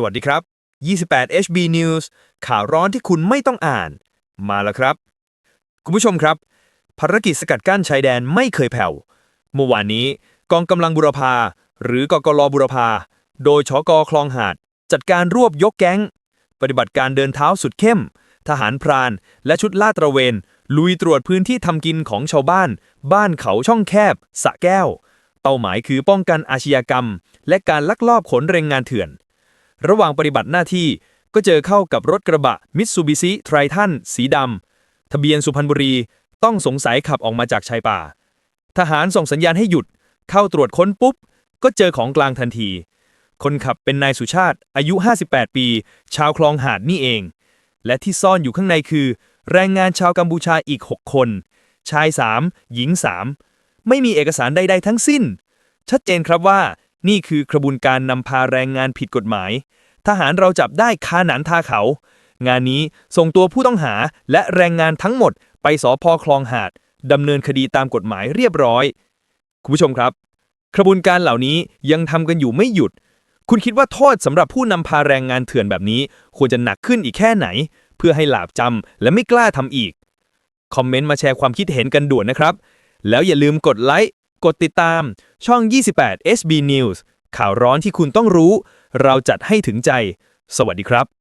สวัสดีครับ 28 HB News ข่าวร้อนที่คุณไม่ต้องอ่าน มาแล้วครับ คุณผู้ชมครับ ภารกิจสกัดกั้นชายแดนไม่เคยแผ่ว เมื่อวานนี้ กองกำลังบุรพา หรือกกลบุรพา โดยชกคลองหาด จัดการรวบยกแก๊ง ปฏิบัติการเดินเท้าสุดเข้ม ทหารพราน และชุดลาดตระเวน ลุยตรวจพื้นที่ทำกินของชาวบ้าน บ้านเขาช่องแคบ สะแก้ว เป้าหมายคือป้องกันอาชญากรรม และการลักลอบขนแรงงานเถื่อน ระหว่างปฏิบัติหน้าที่ก็เจอเข้ากับรถกระบะมิตซูบิซิไทรทันสีดำ ทะเบียนสุพรรณบุรี ต้องสงสัยขับออกมาจากชายป่า ทหารส่งสัญญาณให้หยุด เข้าตรวจค้นปุ๊บ ก็เจอของกลางทันที คนขับเป็นนายสุชาติ อายุ 58 ปี ชาวคลองหาดนี่เอง และที่ซ่อนอยู่ข้างในคือ แรงงานชาวกัมพูชาอีก 6 คน ชาย 3 หญิง 3 ไม่มีเอกสารใด ๆ ทั้งสิ้น ชัดเจนครับว่า นี่คือกระบวนการนำพาแรงงานผิดกฎหมาย ทหารเราจับได้คาหนันทาเขา งานนี้ส่งตัวผู้ต้องหาและแรงงานทั้งหมด ไปสอพอคลองหาดดำเนินคดีตามกฎหมายเรียบร้อย คุณผู้ชมครับ กระบวนการเหล่านี้ยังทำกันอยู่ไม่หยุด คุณคิดว่าโทษสำหรับผู้นำพาแรงงานเถื่อนแบบนี้ ควรจะหนักขึ้นอีกแค่ไหน เพื่อให้หลาบจำและไม่กล้าทำอีก คอมเมนต์มาแชร์ความคิดเห็นกันด่วนนะครับ แล้วอย่าลืมกดไลค์ กดติดตามช่อง 28 SB News ข่าวร้อนที่คุณต้องรู้ เราจัดให้ถึงใจ สวัสดีครับ